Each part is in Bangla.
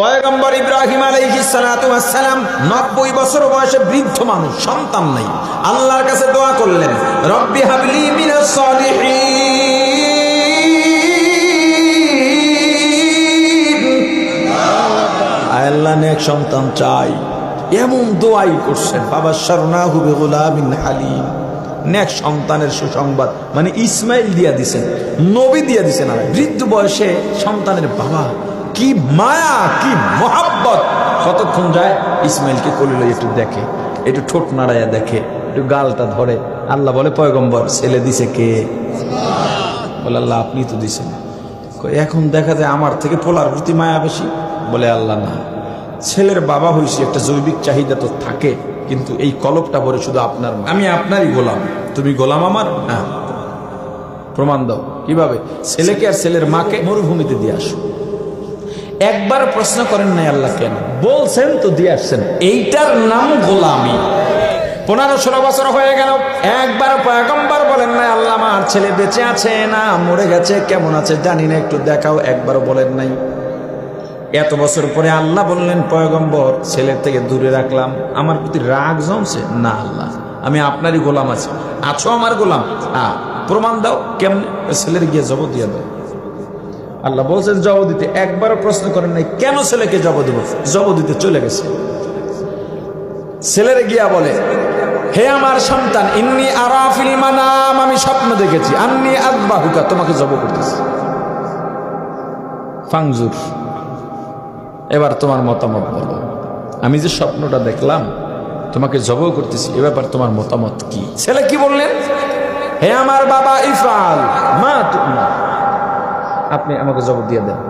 পয়গম্বর ইব্রাহিম আলাইহিসসালাম নব্বই বছর বয়সে বৃদ্ধ মানুষ, সন্তান নাই। আল্লাহর কাছে দোয়া করলেন, রব্বি হাবলি আল্লাহ, নেক সন্তান চাই। এমন দোয়াই করছেন বাবা শরণা হুবে গোলামিন হালিম। নেক সন্তানের সুসংবাদ মানে ইসমাইল দিয়া দিছেন, নবী দিয়া দিছেন বৃদ্ধ বয়সে সন্তানের বাবা। কি মায়া, কি মহাব্বত। কতক্ষণ যায়? ইসমাইলকে কলিল, একটু দেখে, একটু ঠোঁট নাড়াইয়া দেখে, একটু গালটা ধরে। আল্লাহ বলে, পয়গম্বর, ছেলে দিছে কে? বলে, আল্লাহ, আপনি তো দিছেন। এখন দেখা যায় আমার থেকে পোলার প্রতি মায়া বেশি? বলে, আল্লাহ, না। ছেলের বাবা হয়েছি একটা জৈবিক চাহিদা তো থাকে, কিন্তু এই কলপটা পরে শুধু আপনার আমি আপনারই গোলাম। তুমি গোলাম আমার? হ্যাঁ প্রমাণ দাও। কীভাবে? ছেলেকে আর ছেলের মাকে মরুভূমিতে দিয়ে আসো। একবার প্রশ্ন করেন নাই আল্লাহ কেন? বলছেন তো দিয়ে আসছেন। এইটার নাম গোলামি। পনেরো ষোলো বছর হয়ে গেল। একবার পয়গম্বর বলেন না আল্লাহ আমার ছেলে বেঁচে আছে না মরে গেছে কেমন আছে জানি না একটু দেখাও একবার বলেন নাই। এত বছর পরে আল্লাহ বললেন পয়গম্বর ছেলের থেকে দূরে রাখলাম। আমার প্রতি রাগ জমছে? না আল্লাহ আমি আপনারই গোলাম আছি। আছো আমার গোলাম? হ্যাঁ প্রমাণ দাও কেমন? ছেলের গিয়ে জব দিয়ে দাও। আল্লাহ বলছেন জব দিতে। একবারও প্রশ্ন করেন নাই, কেন ছেলেকে জব দেব? জব দিতে চলে গেছে। ছেলের গিয়া বলে, হে আমার সন্তান, ইন্নি আরাফিল মানাম, আমি স্বপ্ন দেখেছি। আন্নি আদবাহুকা, তোমাকে জব করতেছি। ফাংজুর, এবার তোমার মতামত বলো। আমি যে স্বপ্নটা দেখলাম, তোমাকে জব করতেছি, এ ব্যাপার তোমার মতামত কি? ছেলে কি বললেন? হে আমার বাবা ইফাল মা তুমি আপনি আমাকে জব দিয়ে দেন।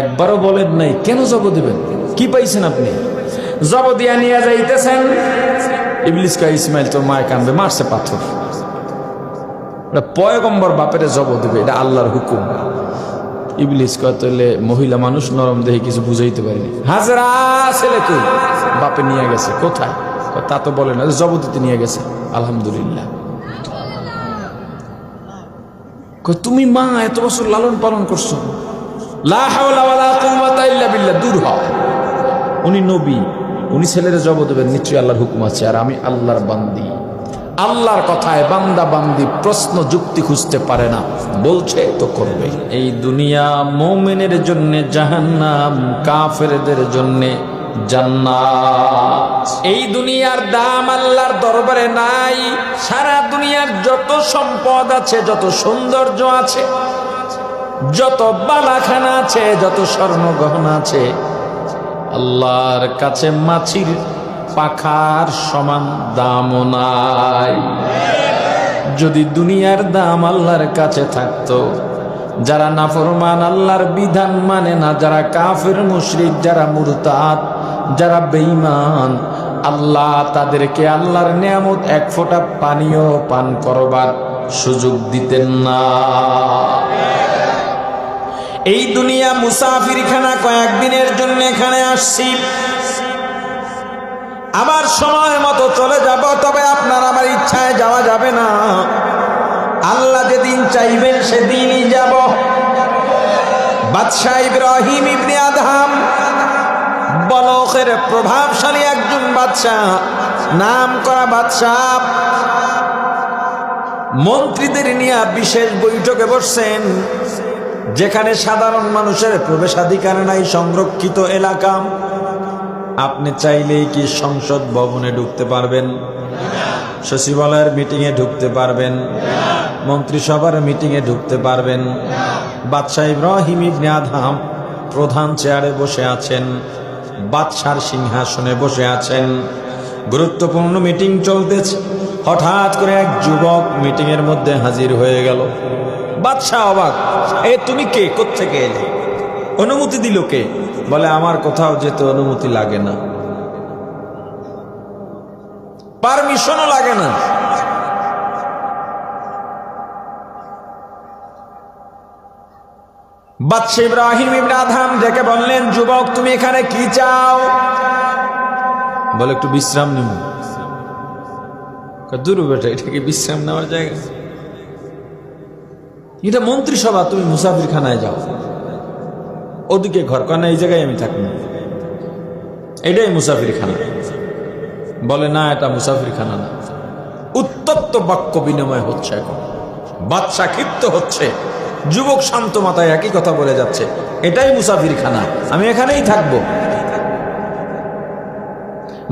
একবারও বলেন নাই, কেন জব দিবেন? কি পাইছেন আপনি? জব দিয়া নিয়ে যাইতেছেন। ইবলিস কা ইসমাইল, তোর মায় কানবে, মারছে পাথর। পয়গম্বর বাপেরে জব দিবে, এটা আল্লাহর হুকুম। ইবলিস কতলে মহিলা মানুষ নরম দেহে কিছু বুঝাইতে পারেনি। হাজরা, ছেলে কই? বাপে নিয়ে গেছে, কোথায়? তা তো বলে না জব দিতে নিয়ে গেছে। আলহামদুলিল্লাহ। তুমি মা, এত বছর লালন পালন করছ। দূর উনি নবী, উনি ছেলেরা জব দেবেন, নিশ্চয়ই আল্লাহর হুকুম আছে, আর আমি আল্লাহর বান্দি। আল্লাহর কথায় বান্দা বান্দি প্রশ্ন যুক্তি খুঁজতে পারে না, বলছে তো করবে। এই দুনিয়া মোমেনের জন্য, জাহান্নাম কাফেরদের জন্য এই দুনিয়ার দাম আল্লাহর দরবারে নাই। সারা দুনিয়ার যত সম্পদ আছে, যত সৌন্দর্য আছে, যত বালাখানা আছে, যত স্বর্ণ গহনা আছে, আল্লাহর কাছে মাছির পাখার সমান দাম নাই। যদি দুনিয়ার দাম আল্লাহর কাছে থাকতো, যারা নাফরমান আল্লাহর বিধান মানে না, যারা কাফের, মুশরিক, যারা মুরতাদ যারা বেঈমান, আল্লাহ তাদেরকে আল্লাহর নিয়ামত এক ফোঁটা পানীয় পান করবার সুযোগ দিতেন না। এই দুনিয়া মুসাফির মুসাফিরখানা কয়েকদিনের জন্য এখানে আসছি। আবার সময় মতো চলে যাব, তবে আপনার আমার ইচ্ছায় যাওয়া যাবে না। আল্লাহ যেদিন চাইবেন সেদিনই যাব। বাদশাহ ইব্রাহিম ইবনে আদহাম বলকের প্রভাবশালী একজন বাদশাহ, নাম করা বাদশাহ। মন্ত্রীদের নিয়ে বিশেষ বৈঠকে বসছেন, যেখানে সাধারণ মানুষের প্রবেশাধিকার নাই, সংরক্ষিত এলাকা। আপনি চাইলেই কি সংসদ ভবনে ঢুকতে পারবেন? সচিবালয়ের মিটিংয়ে ঢুকতে পারবেন। মন্ত্রিসভার মিটিংয়ে ঢুকতে পারবেন। বাদশাহ ইব্রাহিম ইবনে আদহাম প্রধান চেয়ারে বসে আছেন। বাদশার সিংহাসনে বসে আছেন। গুরুত্বপূর্ণ মিটিং চলতেছে। হঠাৎ করে এক যুবক মিটিং এর মধ্যে হাজির হয়ে গেল। বাদশাহ অবাক, এ, তুমি কে? কোত্থেকে এলে? অনুমতি দিল কে? বলে, আমার কোথাও যেতে অনুমতি লাগে না। পারমিশনও লাগে না। বাদশাহ ইব্রাহিম আদহাম ডেকে বললেন, যুবক, তুমি এখানে কি চাও? বলে, একটু বিশ্রাম নিব দূর বেটা, এটা কি বিশ্রাম নেওয়ার জায়গা? এটা মন্ত্রিসভা, তুমি মুসাফিরখানায় যাও। ওদিকে ঘর। কয় এই জায়গায় আমি থাকব। এটাই মুসাফির খানা বলে, না, এটা মুসাফির খানা না। উত্তপ্ত বাক্য বিনিময় হচ্ছে এখন। বাচ্চা ক্ষিপ্ত হচ্ছে। যুবক শান্ত মাথায় একই কথা বলে যাচ্ছে, এটাই মুসাফির খানা আমি এখানেই থাকব।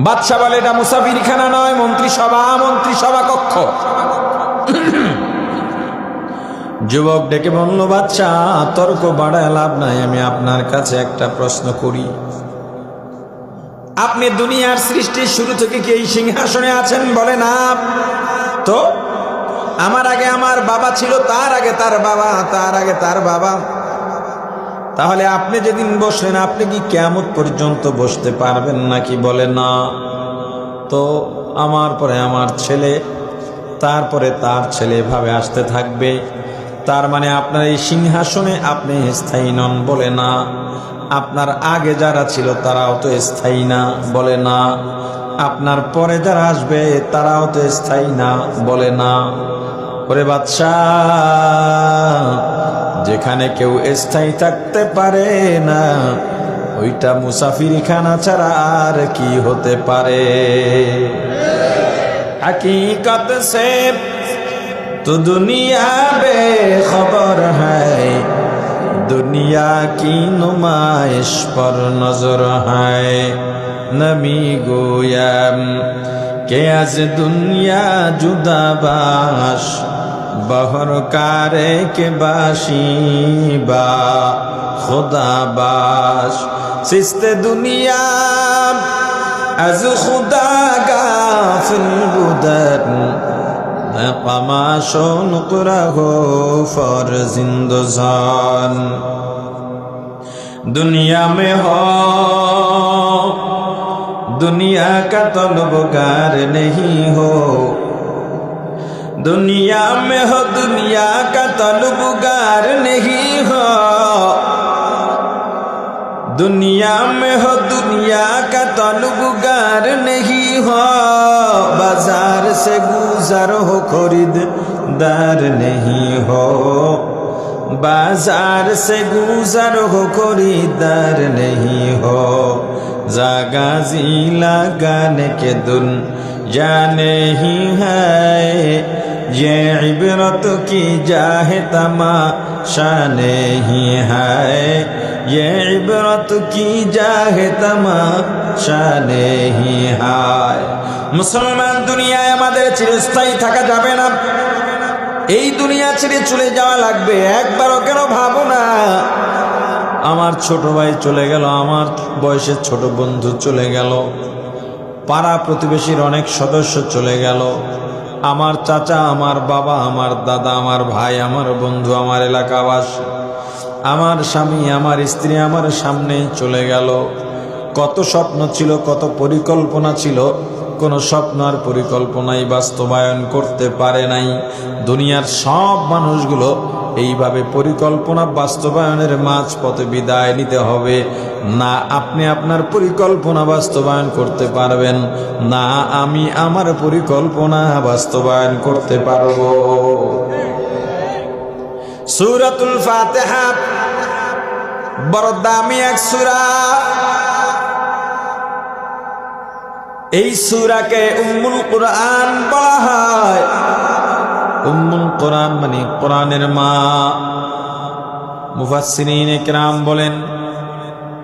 বাদশা বলে, এটা মুসাফির খানা নয়, মন্ত্রিসভা মন্ত্রিসভা কক্ষ। যুবক ডেকে বলল বাচ্চা তর্ক বাড়ায় লাভ নাই, আমি আপনার কাছে একটা প্রশ্ন করি। আপনি দুনিয়ার সৃষ্টির শুরু থেকে কি এই সিংহাসনে আছেন বলে না? তো আমার আগে আমার বাবা ছিল, তার আগে তার বাবা, তার আগে তার বাবা। তাহলে আপনি যেদিন বসলেন, আপনি কি কেমন পর্যন্ত বসতে পারবেন নাকি বলে না? তো আমার পরে আমার ছেলে তারপরে তার ছেলে এভাবে আসতে থাকবে। তার মানে আপনার এই সিংহাসনে আপনি স্থায়ী নন বলে না। আপনার আগে যারা ছিল, তারাও তো স্থায়ী না বলে না। আপনার পরে যারা আসবে, তারাও তো স্থায়ী না বলে না। ওরে বাদশাহ যেখানে কেউ স্থায়ী থাকতে পারে না ওইটা মুসাফিরখানা ছাড়া আর কি হতে পারে हकीकत से तो दुनिया बेखबर है दुनिया की नुमाइश पर नजर है नबी गोयम के आज दुनिया जुदा বহর কারে কে বাসিবা খোদাবাস সিস্তে দুনিয়া, আজ খুদা গাফিল বুদার কমাশন কুরাহ ফর জিন্দোজান। দুনিয়া মে হ, দুনিয়া কা তলবগার নেহি হো। दुनिया में हो, दुनिया का तलबगार नहीं हो। दुनिया में हो, दुनिया का तलबगार नहीं हो। बाज़ार से गुजर हो, खरीददार नहीं हो। बाज़ार से गुजर हो खरीदार नहीं हो। जागा जी लगाने के दुन जाने ही है ये इबरत की जाहे तमाशा नहीं है ये इबरत की जाहे तमाशा नहीं है মুসলমান দুনিয়ায় আমাদের চিরস্থায়ী থাকা যাবে না এই দুনিয়া ছেড়ে চলে যাওয়া লাগবে একবারও কেন ভাবো না আমার ছোট ভাই চলে গেল আমার বয়সের ছোট বন্ধু চলে গেল পাড়া প্রতিবেশীর অনেক সদস্য চলে গেল। আমার চাচা, আমার বাবা, আমার দাদা, আমার ভাই, আমার বন্ধু, আমার এলাকাবাসী, আমার স্বামী, আমার স্ত্রী আমার সামনেই চলে গেল। কত স্বপ্ন ছিল, কত পরিকল্পনা ছিল, কোনো স্বপ্ন আর পরিকল্পনাই বাস্তবায়ন করতে পারে নাই। দুনিয়ার সব মানুষগুলো এইভাবে পরিকল্পনা বাস্তবায়নের মাঝ পথে বিদায় নিতে হবে। না আপনি আপনার পরিকল্পনা বাস্তবায়ন করতে পারবেন, না আমি আমার পরিকল্পনা বাস্তবায়ন করতে পারব। সুরাতুল ফাতেহা বড় দামি এক সুরা। এই সুরাকে উম্মুল কোরআন বলা হয়। উম্মুল কোরআন মানে কোরআনের মা। একরাম বলেন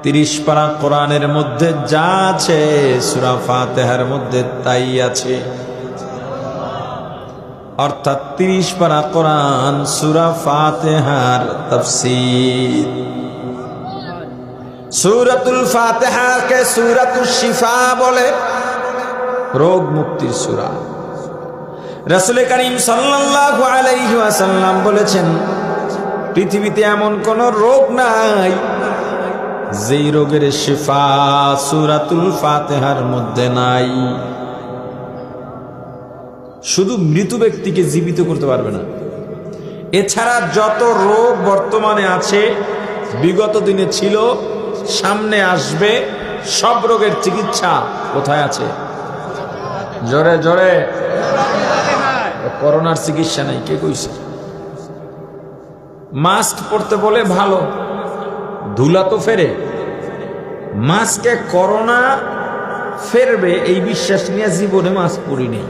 তিরিশ পারা কোরআনের মধ্যে যা আছে, সুরা ফাতেহার মধ্যে তাই আছে। অর্থাৎ তিরিশ পারা কোরআন, সুরা ফাতেহার তফসির। সুরাতুল ফাতেহাকে সুরাতুল শিফা বলে, রোগ মুক্তির সুরা। রাসুল করিম ওয়াসাল্লাম বলেছেন, পৃথিবীতে এমন কোন রোগ নাই যেই রোগের শিফা সুরাতুল ফাতেহার মধ্যে নাই। শুধু মৃত ব্যক্তিকে জীবিত করতে পারবে না। এছাড়া যত রোগ বর্তমানে আছে, বিগত দিনে ছিল, সামনে আসবে, সব রোগের চিকিৎসা কোথায় আছে? জোরে জোরে। করোনার চিকিৎসা নাই, কে কইছে? মাস্ক পরতে বলে ভালো। ধুলা তো ফেরে। মাছকে করোনা ফেরবে এই বিশ্বাস নিয়ে জীবনে মাছ পড়ি নেই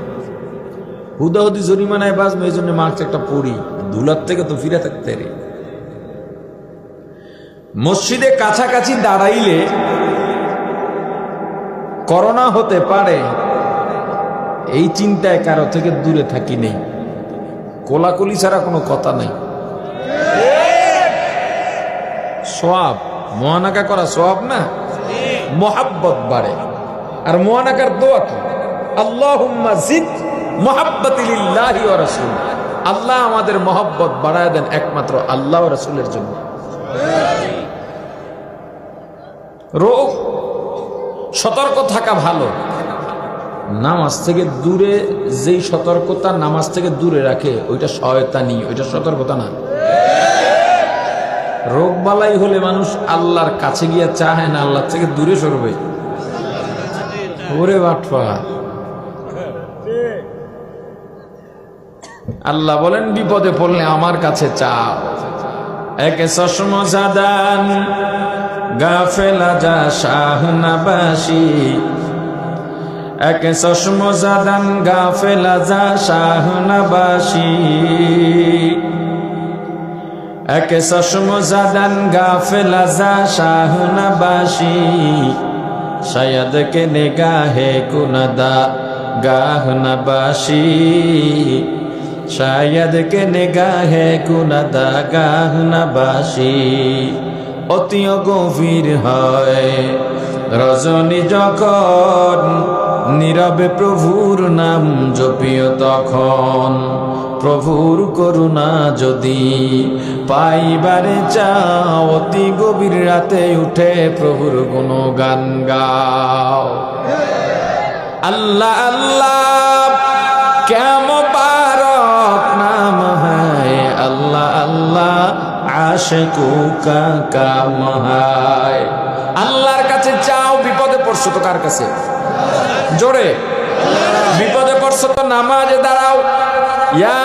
হুদাহুদি জরিমানায় বাজবে এই জন্য মাছ একটা পড়ি। ধুলার থেকে তো ফিরে থাকতে রে মসজিদে কাছাকাছি দাঁড়াইলে করোনা হতে পারে, এই চিন্তায় কারও থেকে দূরে থাকি নেই। কোলাকুলি ছাড়া কোনো কথা নাই। সোয়াব মহানাকা করা সোয়াব না? মোহাব্বত বাড়ে। আর মহানাকার দোয়া কি? রাসূল। আল্লাহ আমাদের মহব্বত বাড়ায় দেন একমাত্র আল্লাহ রসুলের জন্য। রোগ, সতর্ক থাকা ভালো। নামাজ থেকে দূরে যেই সতর্কতা নামাজ থেকে দূরে রাখে, ওইটা সহায়তা শয়তানি, ওইটা সতর্কতা না। রোগ বালাই হলে মানুষ আল্লাহর কাছে গিয়ে চাহে না আল্লাহ থেকে দূরে সরবে। ওরে বাটফা। আল্লাহ বলেন, বিপদে পড়লে আমার কাছে চাও। একে চশম জাদান গাফেলা যা শাহনাবাসী। একে চশম জাদান গাফেলা যা শাহনাবাসী। একে চশম জাদান, গাফেলা যা, শাহনাবাসী। শায়দ কে নিগাহে কুনদা, গাহনাবাসী। শায়দ কে নিগাহে কুনদা, গাহনাবাসী। অতিয় গভীর হয় রজনী যখন নীরবে প্রভুর নাম জপিও তখন। প্রভুর করুণা যদি পাইবারে চাও, অতি গভীর রাতে উঠে প্রভুর গুণ গান গাও। আল্লাহ আল্লাহ, কেম পারক নাম হায়? আল্লাহ আল্লাহ, আশেকু কাম হায় আল্লাহর কাছে চাও বিপদে পড়ছো তো কার কাছে? জোরে। বিপদে পড়ছো তো নামাজে দাঁড়াও। ইয়া